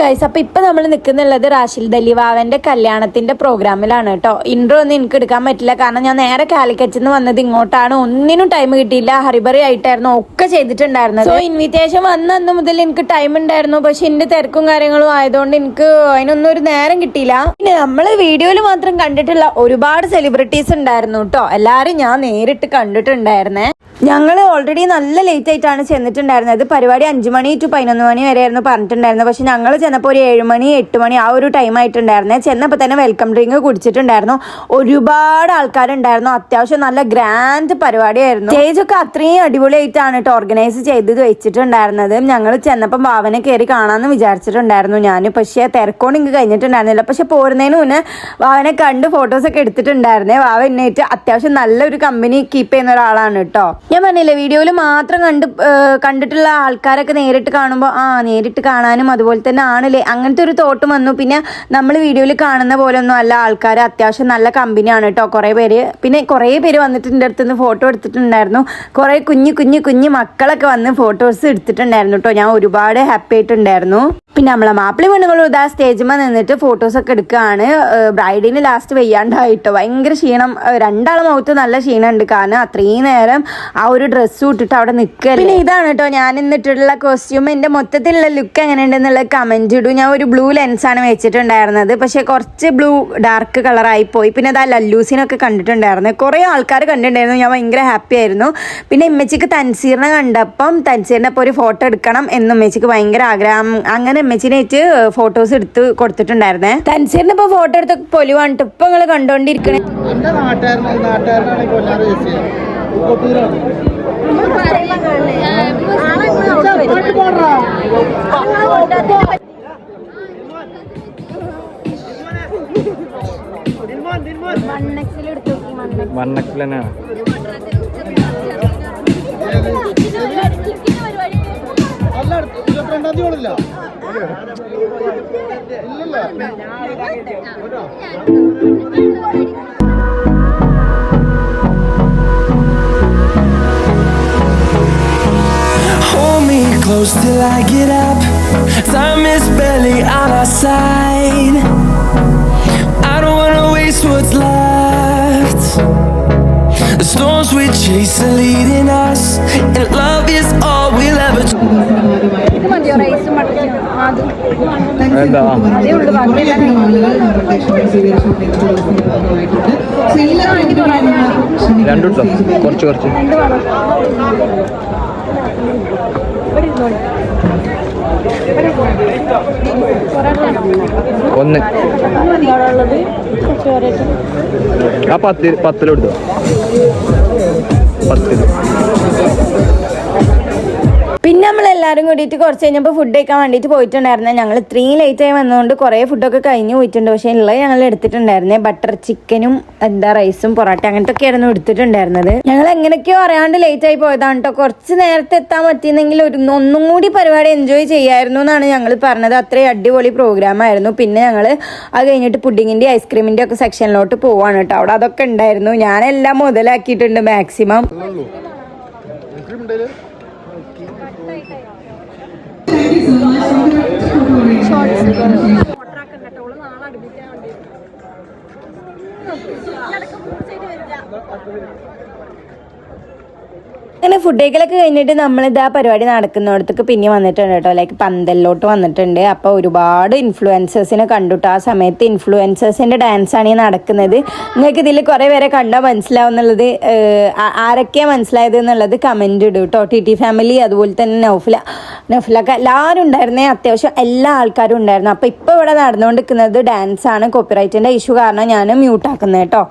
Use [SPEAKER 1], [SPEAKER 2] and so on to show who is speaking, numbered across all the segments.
[SPEAKER 1] Guys അപ്പൊ ഇപ്പൊ നമ്മൾ നിൽക്കുന്നുള്ളത് റാഷിൽ ദലിവാവന്റെ കല്യാണത്തിന്റെ പ്രോഗ്രാമിലാണ് കേട്ടോ ഇൻട്രോ ഒന്നും എനിക്ക് എടുക്കാൻ പറ്റില്ല. കാരണം ഞാൻ നേരെ കാലിക്കറ്റിൽ നിന്ന് വന്നത് ഇങ്ങോട്ടാണ്. ഒന്നിനും ടൈം കിട്ടിയില്ല. ഹറിബറി ആയിട്ടായിരുന്നു. ഒക്കെ ചെയ്തിട്ടുണ്ടായിരുന്നത്. സോ ഇൻവിറ്റേഷൻ വന്ന അന്ന് മുതൽ എനിക്ക് ടൈം ഉണ്ടായിരുന്നു. പക്ഷെ എന്റെ തിരക്കും കാര്യങ്ങളും ആയതുകൊണ്ട് എനിക്ക് അതിനൊന്നും ഒരു നേരം കിട്ടിയില്ല. പിന്നെ നമ്മൾ വീഡിയോയിൽ മാത്രം കണ്ടിട്ടുള്ള ഒരുപാട് സെലിബ്രിറ്റീസ് ഉണ്ടായിരുന്നു കേട്ടോ എല്ലാരും ഞാൻ നേരിട്ട് കണ്ടിട്ടുണ്ടായിരുന്നേ. ഞങ്ങൾ ഓൾറെഡി നല്ല ലേറ്റ് ആയിട്ടാണ് ചെന്നിട്ടുണ്ടായിരുന്നത്. പരിപാടി അഞ്ചു മണി ടു പതിനൊന്ന് മണി വരെ ആയിരുന്നു പറഞ്ഞിട്ടുണ്ടായിരുന്നത്. പക്ഷെ ഞങ്ങൾ ചെന്നപ്പോൾ ഒരു ഏഴ് മണി എട്ട് മണി ആ ഒരു ടൈം ആയിട്ടുണ്ടായിരുന്നേ. ചെന്നപ്പോൾ തന്നെ വെൽക്കം ഡ്രിങ്ക് കുടിച്ചിട്ടുണ്ടായിരുന്നു. ഒരുപാട് ആൾക്കാരുണ്ടായിരുന്നു. അത്യാവശ്യം നല്ല ഗ്രാൻഡ് പരിപാടിയായിരുന്നു. സ്റ്റേജ് ഒക്കെ അത്രയും അടിപൊളിയായിട്ടാണ് കേട്ടോ ഓർഗനൈസ് ചെയ്ത് വെച്ചിട്ടുണ്ടായിരുന്നത്. ഞങ്ങൾ ചെന്നപ്പം ഭാവനെ കയറി കാണാമെന്ന് വിചാരിച്ചിട്ടുണ്ടായിരുന്നു ഞാൻ പക്ഷേ തിരക്കോണ്ട് എനിക്ക് കഴിഞ്ഞിട്ടുണ്ടായിരുന്നില്ല. പക്ഷെ പോരുന്നതിന് മുന്നേ ഭാവനെ കണ്ട് ഫോട്ടോസൊക്കെ എടുത്തിട്ടുണ്ടായിരുന്നേ. ഭാവ എന്നിട്ട് അത്യാവശ്യം നല്ലൊരു കമ്പനി കീപ്പ് ചെയ്യുന്ന ഒരാളാണ് കേട്ടോ ഞാൻ പറഞ്ഞില്ലേ വീഡിയോയിൽ മാത്രം കണ്ട് കണ്ടിട്ടുള്ള ആൾക്കാരൊക്കെ നേരിട്ട് കാണുമ്പോൾ ആ നേരിട്ട് കാണാനും അതുപോലെ തന്നെ ആണല്ലേ. അങ്ങനത്തെ ഒരു തോട്ട് വന്നു. പിന്നെ നമ്മൾ വീഡിയോയിൽ കാണുന്ന പോലെ ഒന്നും അല്ല ആൾക്കാർ അത്യാവശ്യം നല്ല കമ്പനിയാണ് കേട്ടോ കുറേ പേര് പിന്നെ കുറേ പേര് വന്നിട്ട് എന്റെ അടുത്ത് നിന്ന് ഫോട്ടോ എടുത്തിട്ടുണ്ടായിരുന്നു. കുറേ കുഞ്ഞു കുഞ്ഞു കുഞ്ഞു മക്കളൊക്കെ വന്ന് ഫോട്ടോസ് എടുത്തിട്ടുണ്ടായിരുന്നു കേട്ടോ ഞാൻ ഒരുപാട് ഹാപ്പി ആയിട്ടുണ്ടായിരുന്നു. പിന്നെ നമ്മളെ മാപ്പിളി പെണ്ണുങ്ങളും ഇതാ സ്റ്റേജിൽ നിന്നിട്ട് ഫോട്ടോസൊക്കെ എടുക്കുകയാണ് ബ്രൈഡിന് ലാസ്റ്റ് വെയ്യാണ്ടായിട്ടോ ഭയങ്കര ക്ഷീണം. രണ്ടാളെ മുഖത്ത് നല്ല ക്ഷീണമുണ്ട് കാരണം അത്രയും നേരം ആ ഒരു ഡ്രസ്സ് ഇട്ടിട്ട് അവിടെ നിൽക്കുക പിന്നെ ഇതാണ് കേട്ടോ ഞാൻ ഇന്നിട്ടുള്ള കോസ്റ്റ്യൂം എന്റെ മൊത്തത്തിലുള്ള ലുക്ക് എങ്ങനെ ഉണ്ടെന്നുള്ള കമന്റ് ഇടും. ഞാൻ ഒരു ബ്ലൂ ലെൻസാണ് വെച്ചിട്ടുണ്ടായിരുന്നത്. പക്ഷേ കുറച്ച് ബ്ലൂ ഡാർക്ക് കളറായി പോയി. പിന്നെ അത് ആ ലല്ലൂസിനൊക്കെ കണ്ടിട്ടുണ്ടായിരുന്നു. കുറേ ആൾക്കാർ കണ്ടിട്ടുണ്ടായിരുന്നു. ഞാൻ ഭയങ്കര ഹാപ്പി ആയിരുന്നു. പിന്നെ ഇമ്മച്ചിക്ക് തൻസീറിനെ കണ്ടപ്പം തൻസീറിനെ ഇപ്പോൾ ഒരു ഫോട്ടോ എടുക്കണം എന്ന് ഉമ്മച്ചിക്ക് ഭയങ്കര ആഗ്രഹം. അങ്ങനെ ഉമ്മച്ചിനായിട്ട് ഫോട്ടോസ് എടുത്ത് കൊടുത്തിട്ടുണ്ടായിരുന്നേ. തൻസീറിന് ഇപ്പോൾ ഫോട്ടോ എടുത്ത് പൊലിവാണ്. ട്ടോ. ഇപ്പൊ നിങ്ങൾ കണ്ടോണ്ടിരിക്കണേ
[SPEAKER 2] പാടാ
[SPEAKER 3] മണ്ണക്കിലനാണ്
[SPEAKER 2] അല്ല ഇരുപത്തിരണ്ടാം തീയതി ആണല്ല ഇല്ലല്ല.
[SPEAKER 4] Close till I get up. Time is barely on our side. I don't wanna waste what's left. The storms we chase are leading us, and love is all we'll ever.
[SPEAKER 3] രണ്ടു കുറച്ച് കുറച്ച് ഒന്ന്. ആ പത്ത് പത്തിലെടുത്തോ പത്തിൽ.
[SPEAKER 1] പിന്നെ നമ്മൾ എല്ലാവരും കൂടിയിട്ട് കുറച്ച് കഴിഞ്ഞപ്പോൾ ഫുഡ് കഴിക്കാൻ വേണ്ടിയിട്ട് പോയിട്ടുണ്ടായിരുന്നേ. ഞങ്ങൾ ഇത്രയും ലേറ്റ് ആയി വന്നതുകൊണ്ട് കുറേ ഫുഡൊക്കെ കഴിഞ്ഞ് പോയിട്ടുണ്ട്. പക്ഷേ ഉള്ളത് ഞങ്ങൾ എടുത്തിട്ടുണ്ടായിരുന്നേ. ബട്ടർ ചിക്കനും എന്താ റൈസും പൊറോട്ട അങ്ങനത്തെ ഒക്കെ ആയിരുന്നു എടുത്തിട്ടുണ്ടായിരുന്നത്. ഞങ്ങൾ എങ്ങനെയൊക്കെയോ അറിയാണ്ട് ലേറ്റ് ആയി പോയതാണ് കേട്ടോ കുറച്ച് നേരത്തെ എത്താൻ പറ്റിയെന്നെങ്കിൽ ഒരു ഒന്നും കൂടി പരിപാടി എൻജോയ് ചെയ്യായിരുന്നു എന്നാണ് ഞങ്ങൾ പറഞ്ഞത്. അത്രയും അടിപൊളി പ്രോഗ്രാം ആയിരുന്നു. പിന്നെ ഞങ്ങൾ അത് കഴിഞ്ഞിട്ട് പുഡിങ്ങിന്റെ ഐസ്ക്രീമിന്റെ ഒക്കെ സെക്ഷനിലോട്ട് പോവാണ് കേട്ടോ അവിടെ അതൊക്കെ ഉണ്ടായിരുന്നു. ഞാനെല്ലാം മുതലാക്കിയിട്ടുണ്ട് മാക്സിമം നാളെ അടുപ്പിക്കാൻ വേണ്ടി അങ്ങനെ ഫുഡ് കഴിക്കലൊക്കെ കഴിഞ്ഞിട്ട് നമ്മളിത് ആ പരിപാടി നടക്കുന്നിടത്തേക്ക് പിന്നെ വന്നിട്ടുണ്ട് കേട്ടോ. ലൈക്ക് പന്തലിലോട്ട് വന്നിട്ടുണ്ട്. അപ്പോൾ ഒരുപാട് ഇൻഫ്ലുവൻസേഴ്സിനെ കണ്ടുട്ടോ. ആ സമയത്ത് ഇൻഫ്ലുവൻസേഴ്സിന്റെ ഡാൻസാണ് ഈ നടക്കുന്നത്. നിങ്ങൾക്ക് ഇതിൽ കുറേ പേരെ കണ്ടാൽ മനസ്സിലാവുന്നുള്ളത് ആരൊക്കെയാണ് മനസ്സിലായത് എന്നുള്ളത് കമന്റ് ഇടും കേട്ടോ ടി ടി ഫാമിലി അതുപോലെ തന്നെ നൗഫില നൗഫിലൊക്കെ എല്ലാവരും ഉണ്ടായിരുന്നേ. അത്യാവശ്യം എല്ലാ ആൾക്കാരും ഉണ്ടായിരുന്നു. അപ്പോൾ ഇപ്പോൾ ഇവിടെ നടന്നുകൊണ്ടിരിക്കുന്നത് ഡാൻസാണ് കോപ്പിറൈറ്റിന്റെ ഇഷ്യൂ കാരണം ഞാൻ മ്യൂട്ടാക്കുന്നത് കേട്ടോ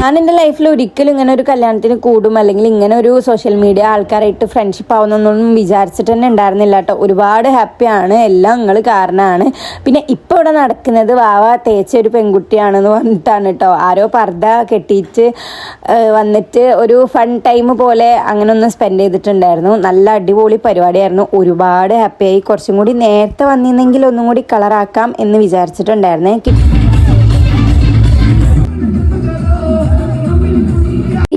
[SPEAKER 1] ഞാൻ എന്റെ ലൈഫിൽ ഒരിക്കലും ഇങ്ങനെ ഒരു കല്യാണത്തിന് കൂടും അല്ലെങ്കിൽ ഇങ്ങനെ ഒരു സോഷ്യൽ മീഡിയ ആൾക്കാരായിട്ട് ഫ്രണ്ട്ഷിപ്പ് ആവുന്നൊന്നും വിചാരിച്ചിട്ട് തന്നെ ഉണ്ടായിരുന്നില്ല കേട്ടോ. ഒരുപാട് ഹാപ്പിയാണ് എല്ലാം നിങ്ങൾ കാരണമാണ് പിന്നെ ഇപ്പോൾ ഇവിടെ നടക്കുന്നത് വാവ തേച്ച ഒരു പെൺകുട്ടിയാണെന്ന് പറഞ്ഞിട്ടാണ് കേട്ടോ. ആരോ പർദ്ദ കെട്ടിയിട്ട് വന്നിട്ട് ഒരു ഫൺ ടൈം പോലെ അങ്ങനെ ഒന്ന് സ്പെൻഡ് ചെയ്തിട്ടുണ്ടായിരുന്നു. നല്ല അടിപൊളി പരിപാടിയായിരുന്നു. ഒരുപാട് ഹാപ്പിയായി കുറച്ചും കൂടി നേരത്തെ വന്നിരുന്നെങ്കിൽ ഒന്നും കൂടി കളറാക്കാം എന്ന് വിചാരിച്ചിട്ടുണ്ടായിരുന്നേ.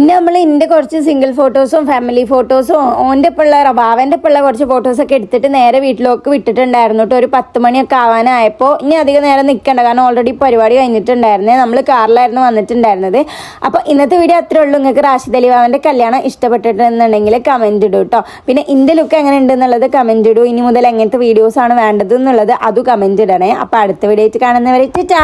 [SPEAKER 1] ഇനി നമ്മൾ എന്റെ കുറച്ച് സിംഗിൾ ഫോട്ടോസും ഫാമിലി ഫോട്ടോസും ഓന്റെ പിള്ള ബാവന്റെ പിള്ള കുറച്ച് ഫോട്ടോസൊക്കെ എടുത്തിട്ട് നേരെ വീട്ടിലേക്ക് വിട്ടിട്ടുണ്ടായിരുന്നു കേട്ടോ ഒരു പത്ത് മണിയൊക്കെ ആവാനായപ്പോൾ ഇനി അധികം നേരം നിൽക്കണ്ട കാരണം ഓൾറെഡി പരിപാടി കഴിഞ്ഞിട്ടുണ്ടായിരുന്നേ. നമ്മൾ കാറിലായിരുന്നു വന്നിട്ടുണ്ടായിരുന്നത്. അപ്പോൾ ഇന്നത്തെ വീഡിയോ അത്രേ ഉള്ളൂ. നിങ്ങൾക്ക് റാഷിദ് അലി ബാവന്റെ കല്യാണം ഇഷ്ടപ്പെട്ടിട്ടുണ്ടെന്നുണ്ടെങ്കിൽ കമന്റ് ഇടൂ കേട്ടോ പിന്നെ ഇന്റെ ലുക്ക് എങ്ങനെ ഉണ്ടെന്നുള്ളത് കമന്റ് ഇടൂ. ഇനി മുതൽ എങ്ങനത്തെ വീഡിയോസാണ് വേണ്ടത് എന്നുള്ളത് അത് കമന്റ് ഇടണേ. അപ്പോൾ അടുത്ത വീഡിയോ ആയിട്ട് കാണുന്നവരെ ടാ